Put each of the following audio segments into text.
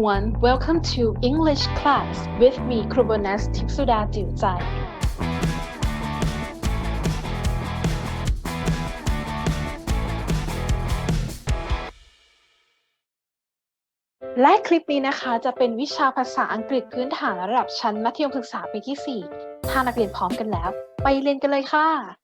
everyone. welcome to English class with me ครูโบนัสทิพย์สุดาจิ๋วใจและคลิปนี้นะคะจะเป็นวิชาภาษาอังกฤษพื้นฐานระดับชั้นมัธยมศึกษาปีที่ 4 ถ้านักเรียนพร้อมกันแล้ว ไปเรียนกันเลยค่ะ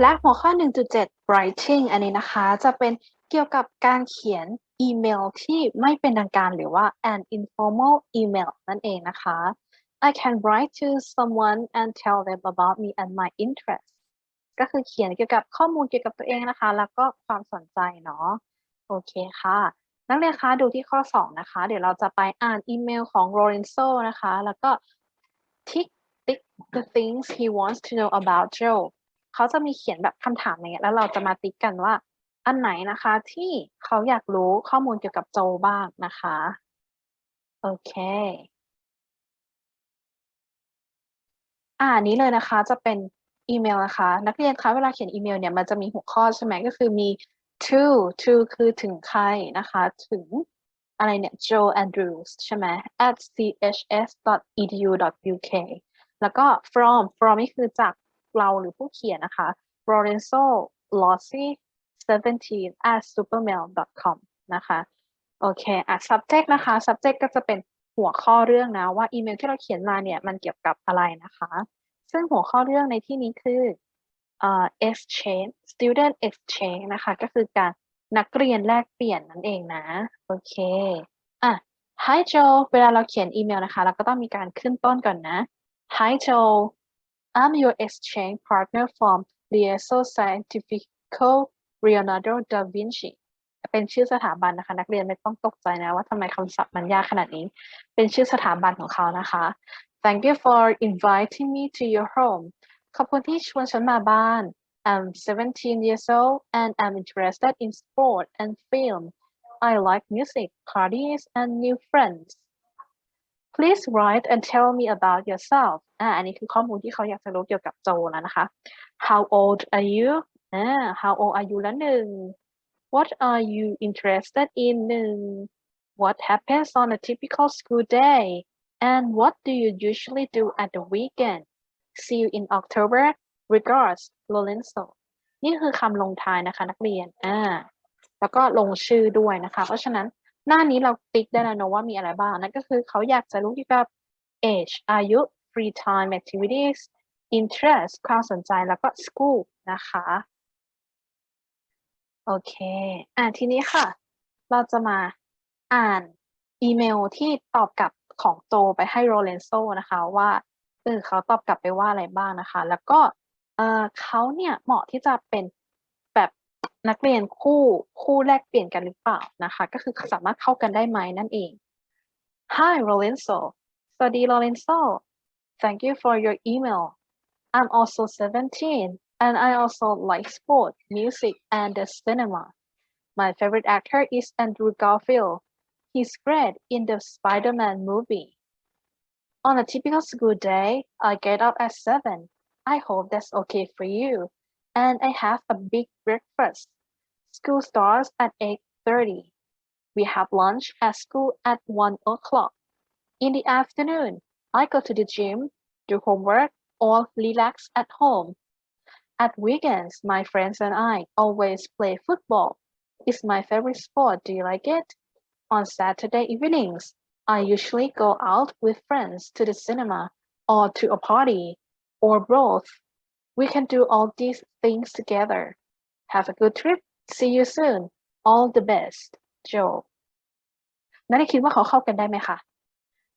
และหัวข้อ 1.7 writing อันนี้นะคะจะเป็นเกี่ยวกับการเขียนอีเมลที่ไม่เป็นทางการหรือว่า an informal email นั่นเองนะคะ I can write to someone and tell them about me and my interests ก็คือเขียนเกี่ยวกับข้อมูลเกี่ยวกับตัวเองนะคะ แล้วก็ความสนใจเนาะโอเคค่ะ นักเรียนคะดูที่ข้อ 2 นะคะ เดี๋ยวเราจะไปอ่านอีเมลของ Lorenzo นะคะ แล้วก็ tick tick the things he wants to know about Joe เขาจะมีเขียนแบบคำถามอย่างเงี้ยแล้วเราจะมาติ๊กกันว่า อันไหนนะคะที่เขาอยากรู้ข้อมูลเกี่ยวกับโจบ้างนะคะ โอเคอ่านี้เลยนะคะจะเป็นอีเมลนะคะ นักเรียนคะเวลาเขียนอีเมลเนี่ยมันจะมีหัวข้อใช่ไหมก็คือมี to to คือถึงใครนะคะ ถึงอะไรเนี่ย Joe Andrews ใช่ไหม at chs.edu.uk แล้วก็ from from นี่คือจาก เราหรือผู้เขียนนะคะ Lorenzo Lossi 17 at supermail.com นะคะโอเคอะ subject นะคะ subject ก็จะเป็นหัวข้อเรื่องนะว่าอีเมลที่เราเขียนมาเนี่ยมันเกี่ยวกับอะไรนะคะ ซึ่งหัวข้อเรื่องในที่นี้คือเอ่อ exchange student exchange นะคะ ก็คือการนักเรียนแลกเปลี่ยนนั่นเองนะ โอเคอะ Hi Joe เวลาเราเขียนอีเมลนะคะ เราก็ต้องมีการขึ้นต้นก่อนนะ Hi Joe I'm your exchange partner from Liaison Scientifico Leonardo da Vinci เป็นชื่อสถาบันนะคะ นักเรียนไม่ต้องตกใจนะว่าทำไมคำศัพท์มันยากขนาดนี้ เป็นชื่อสถาบันของเขานะคะ Thank you for inviting me to your home ขอบคุณที่ชวนฉันมาบ้าน I'm 17 years old and I'm interested in sport and film. I like music, parties, and new friends. Please write and tell me about yourself อ่าอันนี้คือข้อมูลที่เขาอยากจะรู้เกี่ยวกับโจแล้วนะคะ How old are you อ่า How old are you ละหนึ่ง What are you interested in หนึ่ง What happens on a typical school day and what do you usually do at the weekend See you in October regards Lorenzo นี่คือคำลงท้ายนะคะ นักเรียนอ่าแล้วก็ลงชื่อด้วยนะคะ เพราะฉะนั้น หน้านี้เราติ๊กได้แล้วเนอะว่ามีอะไรบ้างนั่นก็คือเขาอยากจะรู้เกี่ยวกับ age อายุ free time activities interest ความสนใจแล้วก็ school นะคะ โอเค อ่าทีนี้ค่ะ เราจะมาอ่านอีเมลที่ตอบกลับของโจไปให้โรเลนโซนะคะว่าเออเขาตอบกลับไปว่าอะไรบ้างนะคะ แล้วก็เออเขาเนี่ยเหมาะที่จะเป็น นักเรียนคู่คู่แลกเปลี่ยนกันหรือเปล่านะคะ ก็คือสามารถเข้ากันได้ไหมนั่นเอง Hi Lorenzo สวัสดี Lorenzo Thank you for your email I'm also 17 and I also like sport, music, and the cinema. My favorite actor is Andrew Garfield. He's great in the Spider-Man movie. On a typical school day, I get up at 7. I hope that's okay for you. And I have a big breakfast. School starts at 8.30. We have lunch at school at 1 o'clock. In the afternoon, I go to the gym, do homework, or relax at home. At weekends, my friends and I always play football. It's my favorite sport. Do you like it? On Saturday evenings, I usually go out with friends to the cinema or to a party or both. We can do all these things together. Have a good trip. See you soon. All the best. Joe นักเรียนคิดว่าเขาเข้ากันได้ไหมคะ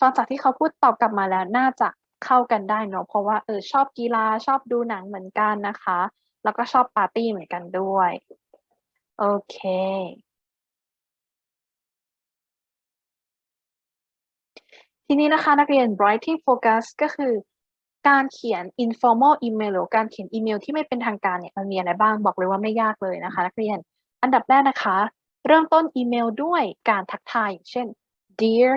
ฟังจากที่เขาพูดตอบกลับมาแล้วน่าจะเข้ากันได้เนอะเพราะว่าเออชอบกีฬาชอบดูหนังเหมือนกันนะคะ แล้วก็ชอบปาร์ตี้เหมือนกันด้วย โอเค ทีนี้นะคะนักเรียน writing focus ก็คือ การเขียน informal email หรือการเขียนอีเมลที่ไม่เป็นทางการเนี่ยมันมีอะไรบ้างบอกเลยว่าไม่ยากเลยนะคะนักเรียน อันดับแรกนะคะ เริ่มต้นอีเมลด้วยการทักทายอย่างเช่น dear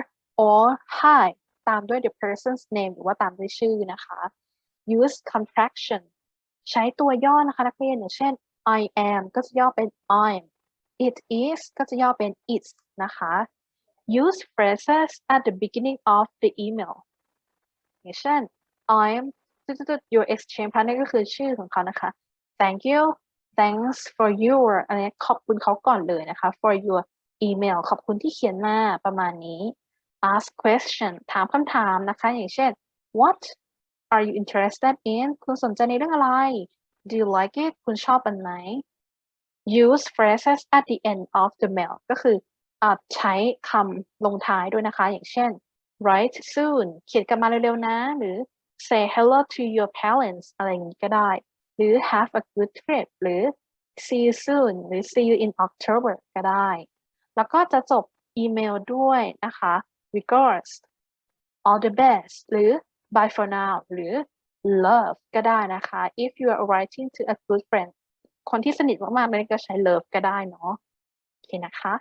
or hi ตามด้วย the person's name หรือว่าตามด้วยชื่อนะคะ use contraction ใช้ตัวย่อนะคะนักเรียนอย่างเช่น I am ก็จะย่อเป็น I'm it is ก็จะย่อเป็น it's นะคะ use phrases at the beginning of the email อย่างเช่น I'm จุดๆๆ your exchange partner ก็คือชื่อของเขานะคะ thank you thanks for your อันนี้ขอบคุณเขาก่อนเลยนะคะ for your email ขอบคุณที่เขียนมาประมาณนี้ ask question ถามคำถามนะคะ อย่างเช่น what are you interested in คุณสนใจในเรื่องอะไร do you like it คุณชอบมันไหม use phrases at the end of the mail ก็คืออาใช้คำลงท้ายด้วยนะคะ อย่างเช่น write soon เขียนกลับมาเร็วๆนะ หรือ say hello to your parents อะไรอย่างนี้ก็ได้ หรือ have a good trip หรือ see you soon หรือ see you in October ก็ได้ แล้วก็จะจบอีเมลด้วยนะคะ regards all the best หรือ bye for now หรือ love ก็ได้นะคะ if you are writing to a good friend คนที่สนิทมากๆมันก็ใช้ love ก็ได้เนาะโอเคนะคะ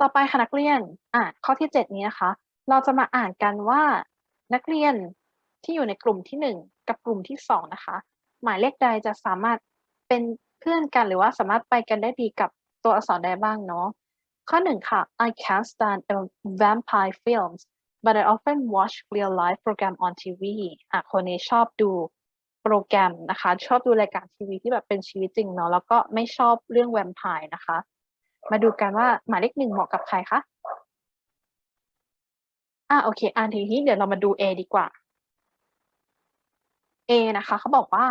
ต่อไปค่ะนักเรียนอะข้อที่ 7 นี้นะคะ เราจะมาอ่านกันว่า นักเรียนที่อยู่ในกลุ่มที่ 1 กับกลุ่มที่ 2 นะคะ หมายเลขใดจะสามารถเป็นเพื่อนกันหรือว่าสามารถไปกันได้ดีกับตัวอักษรใดบ้างเนาะข้อหนึ่งค่ะ I can't stand a vampire films but I often watch real life program on TV อะคนนี้ชอบดูโปรแกรมนะคะ ชอบดูรายการทีวีที่แบบเป็นชีวิตจริงเนาะแล้วก็ไม่ชอบเรื่องแวมไพร์นะคะ มาดูกันว่าหมายเลขหนึ่งเหมาะกับใครคะ อะโอเคอ่านทีนี้เดี๋ยวเรามาดู A ดีกว่า A นะคะเขาบอกว่า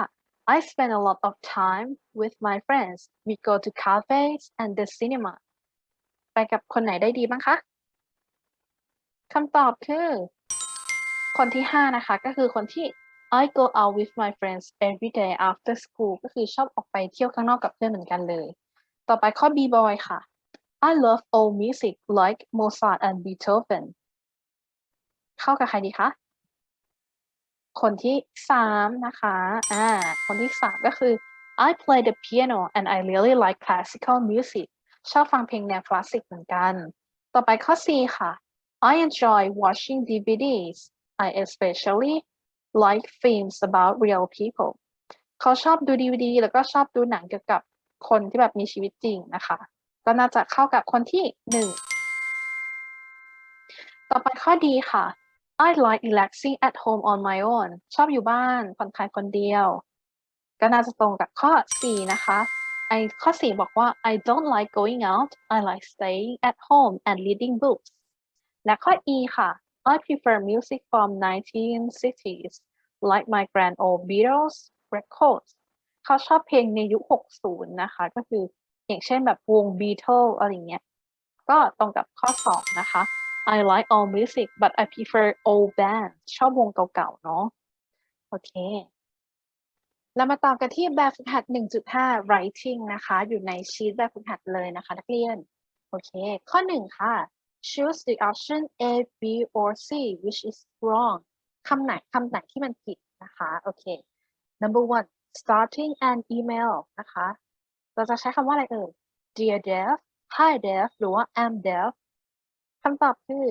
I spend a lot of time with my friends we go to cafes and the cinema ไปกับคนไหนได้ดีบ้างคะคำตอบคือ คนที่ห้านะคะ ก็คือคนที่ I go out with my friends every day after school ก็คือชอบออกไปเที่ยวข้างนอกกับเพื่อนเหมือนกันเลย ต่อไปข้อ B boy ค่ะ I love old music like Mozart and Beethoven เข้ากับใครดีคะ คนที่สามนะคะอ่าคนที่สามก็คือ I play the piano and I really like classical music ชอบฟังเพลงแนวคลาสสิกเหมือนกัน ต่อไปข้อ C ค่ะ I enjoy watching DVDs I especially like films about real people เขาชอบดู DVD แล้วก็ชอบดูหนังเกี่ยวกับคนที่แบบมีชีวิตจริงนะคะ ก็น่าจะเข้ากับคนที่หนึ่ง ต่อไปข้อดีค่ะ I like relaxing at home on my own ชอบอยู่บ้านผ่อนคลายคนเดียว ก็น่าจะตรงกับข้อ 4 นะคะไอข้อ 4 บอกว่า I don't like going out I like staying at home and reading books และข้อ E ค่ะ I prefer music from 1960s like my grand old Beatles records เขาชอบเพลงในยุค 60 นะคะ ก็คืออย่างเช่นแบบวง Beatles อะไรเงี้ย ก็ตรงกับข้อ 2 นะคะ I like all music but I prefer old bands ชอบวงเก่าๆ เนาะโอเคเรามาต่อกันที่แบบฝึกหัด 1.5 writing นะคะ อยู่ในชีตแบบฝึกหัดเลยนะคะ นักเรียน โอเค ข้อ 1 ค่ะ choose the option A B or C which is wrong คำไหนคำไหนที่มันผิดนะคะ โอเค number one starting an email นะคะ เราจะใช้คำว่าอะไรเอ่ย dear dev hi dev หรือว่า am dev คำตอบคือ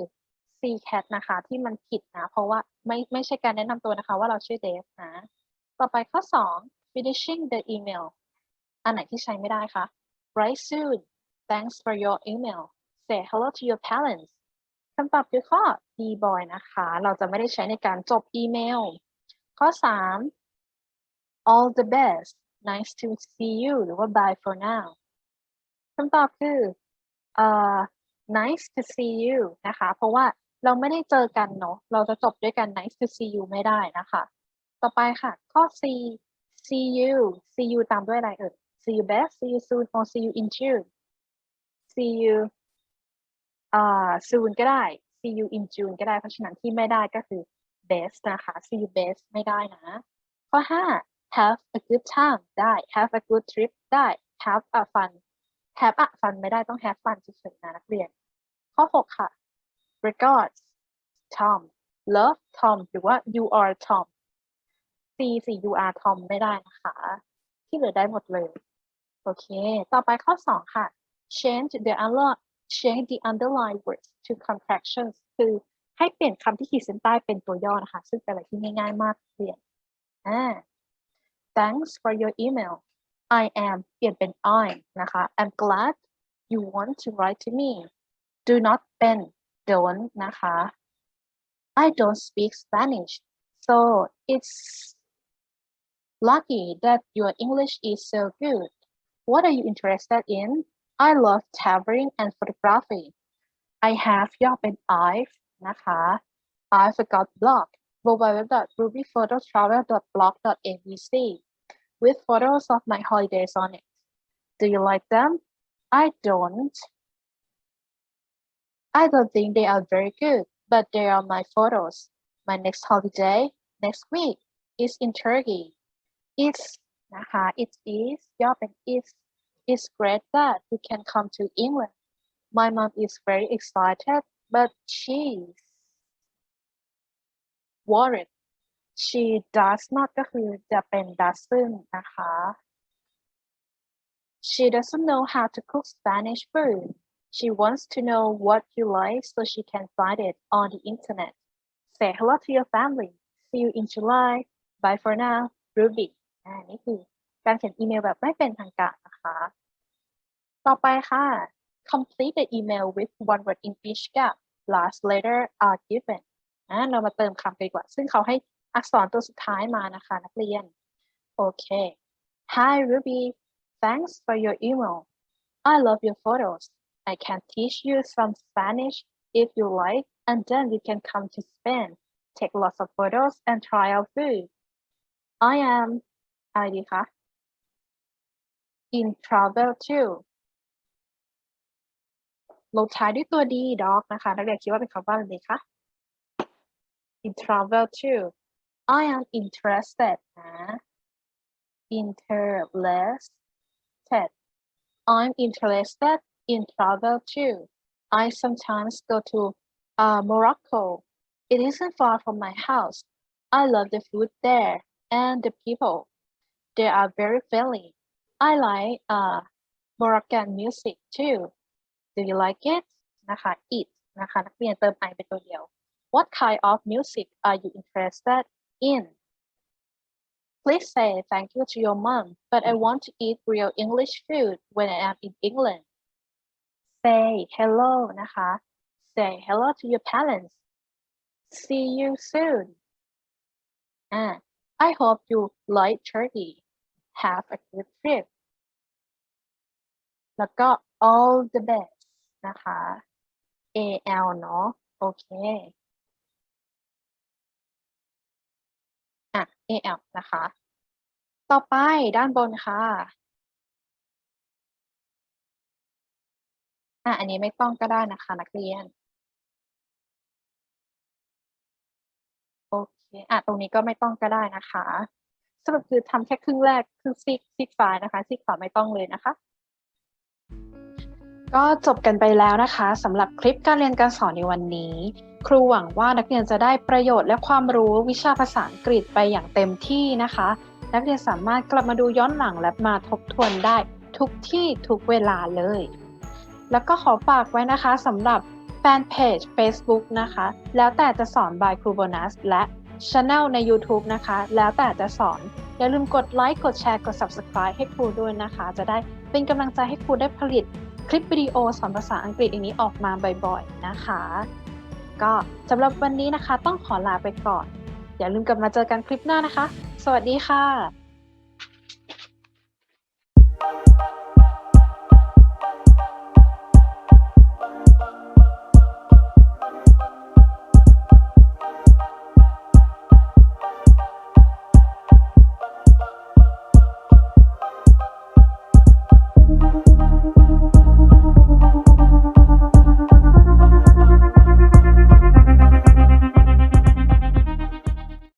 C cat นะคะ ที่มันผิดนะ เพราะว่าไม่ไม่ใช่การแนะนำตัวนะคะว่าเราชื่อ dev นะ ต่อไปข้อ 2 finishing the email อันไหนที่ใช้ไม่ได้คะ write soon thanks for your email say hello to your parents คำตอบคือข้อ D boy นะคะ เราจะไม่ได้ใช้ในการจบอีเมล ข้อ 3 all the best nice to see you หรือว่า bye for now คำตอบคือเออ nice to see you นะคะ เพราะว่าเราไม่ได้เจอกันเนาะ เราจะจบด้วยกัน nice to see you ไม่ได้นะคะ ต่อไปค่ะ ข้อ C see you see you ตามด้วยอะไรเอ่ย see you best see you soon or see you in June see you อ่า soon ก็ได้ see you in June ก็ได้ เพราะฉะนั้นที่ไม่ได้ก็คือ best นะคะ see you best ไม่ได้นะ ข้อ 5 have a good time ได้ have a good trip ได้ have a fun have a fun ไม่ได้ต้อง have fun เฉยๆนะนักเรียน ข้อ 6 ค่ะ regards Tom love Tom หรือว่า you are Tom C 4 you are Tom ไม่ได้นะคะ ที่เหลือได้หมดเลย โอเค ต่อไปข้อ 2 ค่ะ change the under change the underline words to contractions คือให้เปลี่ยนคำที่ขีดเส้นใต้เป็นตัวย่อนะคะ ซึ่งเป็นอะไรที่ง่ายๆมากเปลี่ยนอ่า thanks for your email I am เปลี่ยนเป็น I นะคะ I'm glad you want to write to me do not เป็น don't นะคะ I don't speak Spanish so it's lucky that your English is so good what are you interested in I love traveling and photography I have ย่อเป็น I've นะคะ I've got blog www.rubyphototravel.blog.abc with photos of my holidays on it. Do you like them? I don't. I don't think they are very good, but they are my photos. My next holiday next week is in Turkey. It's นะคะ it is ย่อเป็น is. It's great that you can come to England. My mom is very excited, but she's worried. She does not ก็คือจะเป็น doesn't นะคะ She doesn't know how to cook Spanish food. She wants to know what you like so she can find it on the internet. Say hello to your family. See you in July. Bye for now. Ruby อ่านี่คือการเขียนอีเมลแบบไม่เป็นทางการนะคะ ต่อไปค่ะ complete the email with one word in each gap. Last letter are given อ่าเรามาเติมคำกันดีกว่า ซึ่งเขาให้อักษรตัวสุดท้ายมานะคะ นักเรียน โอเค Hi Ruby thanks for your email I love your photos I can teach you some Spanish if you like and then we can come to Spain take lots of photos and try our food I am อะไรดีคะ in travel too ลงท้ายด้วยตัวดี dog นะคะ นักเรียนคิดว่าเป็นคำว่าอะไรดีคะ in travel too I am interested นะ interested I'm interested in travel too I sometimes go to uh, Morocco it isn't far from my house I love the food there and the people they are very friendly I like uh, Moroccan music too do you like it นะคะ it นะคะนักเรียนเติม i เป็นตัวเดียว what kind of music are you interested in Please say thank you to your mom, but I want to eat real English food when I am in England. Say hello นะคะ Say hello to your parents. See you soon. Ah, I hope you like Turkey. Have a good trip. แล้วก็ all the best นะคะ AL เนาะโอเคอะ AL นะคะ ต่อไปด้านบนค่ะ อะอันนี้ไม่ต้องก็ได้นะคะนักเรียน โอเค อะตรงนี้ก็ไม่ต้องก็ได้นะคะสรุปคือทำแค่ครึ่งแรกครึ่งซีกซีกซ้ายนะคะซีกขวาไม่ต้องเลยนะคะ ก็จบกันไปแล้วนะคะสำหรับคลิปการเรียนการสอนในวันนี้ ครูหวังว่านักเรียนจะได้ประโยชน์และความรู้วิชาภาษาอังกฤษไปอย่างเต็มที่นะคะ นักเรียนสามารถกลับมาดูย้อนหลังและมาทบทวนได้ทุกที่ทุกเวลาเลย แล้วก็ขอฝากไว้นะคะสำหรับแฟนเพจ Facebook นะคะ แล้วแต่จะสอน by ครูโบนัสและ Channel ใน YouTube นะคะ แล้วแต่จะสอน อย่าลืมกดไลค์กดแชร์กด Subscribe ให้ครูด้วยนะคะ จะได้เป็นกำลังใจให้ครูได้ผลิตคลิปวิดีโอสอนภาษาอังกฤษอย่างนี้ออกมาบ่อยๆนะคะ ก็สำหรับวันนี้นะคะต้องขอลาไปก่อน อย่าลืมกลับมาเจอกันคลิปหน้านะคะ สวัสดีค่ะ